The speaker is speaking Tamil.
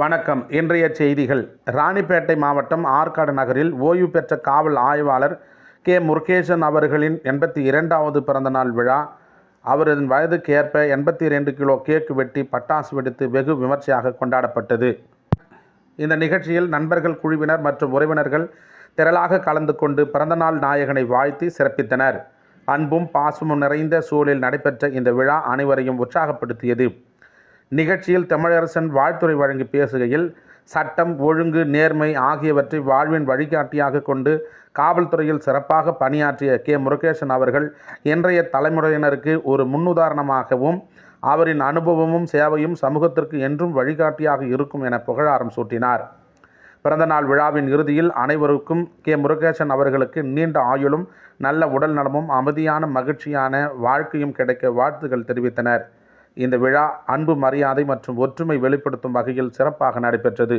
வணக்கம். இன்றைய செய்திகள். ராணிப்பேட்டை மாவட்டம் ஆற்காடு நகரில் ஓய்வு பெற்ற காவல் ஆய்வாளர் கே. முருகேசன் அவர்களின் எண்பத்தி இரண்டாவது பிறந்தநாள் விழா. அவரது வயதுக்கு ஏற்ப எண்பத்தி ரெண்டு கிலோ கேக் வெட்டி பட்டாசு வெடித்து வெகு விமர்சையாக கொண்டாடப்பட்டது. இந்த நிகழ்ச்சியில் நண்பர்கள் குழுவினர் மற்றும் உறவினர்கள் திரளாக கலந்து கொண்டு பிறந்தநாள் நாயகனை வாழ்த்தி சிறப்பித்தனர். அன்பும் பாசமும் நிறைந்த சூழலில் நடைபெற்ற இந்த விழா அனைவரையும் உற்சாகப்படுத்தியது. நிகழ்ச்சியில் தமிழரசன் வாழ்த்துறை வழங்கி பேசுகையில் சட்டம் ஒழுங்கு நேர்மை ஆகியவற்றை வாழ்வின் வழிகாட்டியாக கொண்டு காவல்துறையில் சிறப்பாக பணியாற்றிய கே. முருகேசன் அவர்கள் இன்றைய தலைமுறையினருக்கு ஒரு முன்னுதாரணமாகவும் அவரின் அனுபவமும் சேவையும் சமூகத்திற்கு என்றும் வழிகாட்டியாக இருக்கும் என புகழாரம் சூட்டினார். பிறந்தநாள் விழாவின் இறுதியில் அனைவருக்கும் கே. முருகேசன் அவர்களுக்கு நீண்ட ஆயுளும் நல்ல உடல் நலமும் அமைதியான மகிழ்ச்சியான வாழ்க்கையும் கிடைக்க வாழ்த்துக்கள் தெரிவித்தனர். இந்த விழா அன்பு மரியாதை மற்றும் ஒற்றுமை வெளிப்படுத்தும் வகையில் சிறப்பாக நடைபெற்றது.